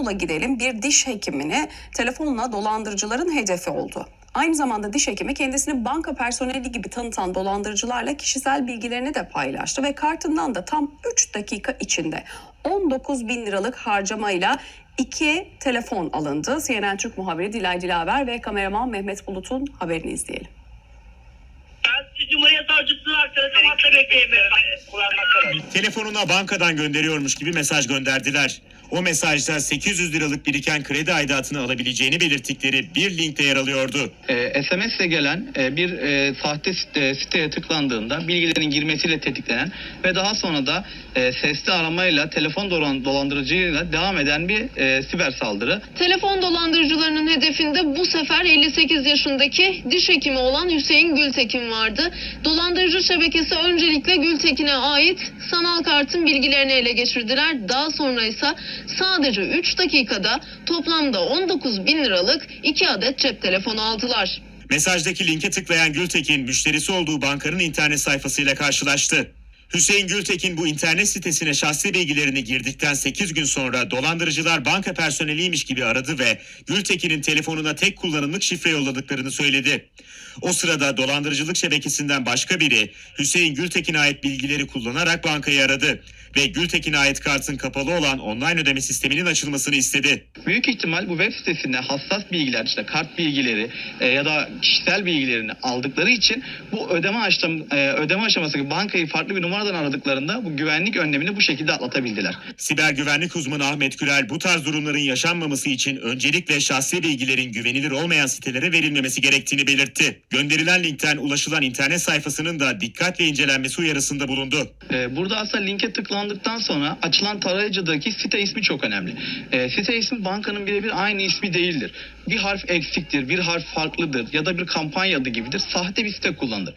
İstanbul'a gidelim bir diş hekimini telefonla dolandırıcıların hedefi oldu. Aynı zamanda diş hekimi kendisini banka personeli gibi tanıtan dolandırıcılarla kişisel bilgilerini de paylaştı ve kartından da tam 3 dakika içinde 19 bin liralık harcamayla iki telefon alındı. CNN Türk muhabiri Dilay Dilaver ve kameraman Mehmet Bulut'un haberini izleyelim. Cumhuriyet Savcısı'nın arkadaşım hatta. Telefonuna bankadan gönderiyormuş gibi mesaj gönderdiler. O mesajda 800 liralık biriken kredi aidatını alabileceğini belirttikleri bir linkte yer alıyordu. e, SMS ile gelen e, bir e, sahte site, siteye tıklandığında bilgilerin girmesiyle tetiklenen ve daha sonra da e, sesli aramayla telefon dolan, dolandırıcıyla devam eden bir e, siber saldırı. Telefon dolandırıcılarının hedefinde bu sefer 58 yaşındaki diş hekimi olan Hüseyin Gültekin vardı. Dolandırıcı şebekesi öncelikle Gültekin'e ait sanal kartın bilgilerini ele geçirdiler. Daha sonra ise sadece 3 dakikada toplamda 19 bin liralık 2 adet cep telefonu aldılar. Mesajdaki linke tıklayan Gültekin müşterisi olduğu bankanın internet sayfasıyla karşılaştı. Hüseyin Gültekin bu internet sitesine şahsi bilgilerini girdikten 8 gün sonra dolandırıcılar banka personeliymiş gibi aradı ve Gültekin'in telefonuna tek kullanımlık şifre yolladıklarını söyledi. O sırada dolandırıcılık şebekesinden başka biri Hüseyin Gültekin'e ait bilgileri kullanarak bankayı aradı ve Gültekin'e ait kartın kapalı olan online ödeme sisteminin açılmasını istedi. Büyük ihtimal bu web sitesinde hassas bilgiler işte kart bilgileri e, ya da kişisel bilgilerini aldıkları için bu ödeme aşam, e, ödeme aşaması bankayı farklı bir numaradan aradıklarında bu güvenlik önlemini bu şekilde atlatabildiler. Siber güvenlik uzmanı Ahmet Gürel bu tarz durumların yaşanmaması için öncelikle şahsi bilgilerin güvenilir olmayan sitelere verilmemesi gerektiğini belirtti. Gönderilen linkten ulaşılan internet sayfasının da dikkatle incelenmesi uyarısında bulundu. Ee, burada aslında linke tıklandıktan sonra açılan tarayıcıdaki site ismi çok önemli. Ee, site ismi bankanın birebir aynı ismi değildir. Bir harf eksiktir, bir harf farklıdır ya da bir kampanya adı gibidir. Sahte bir site kullanılır.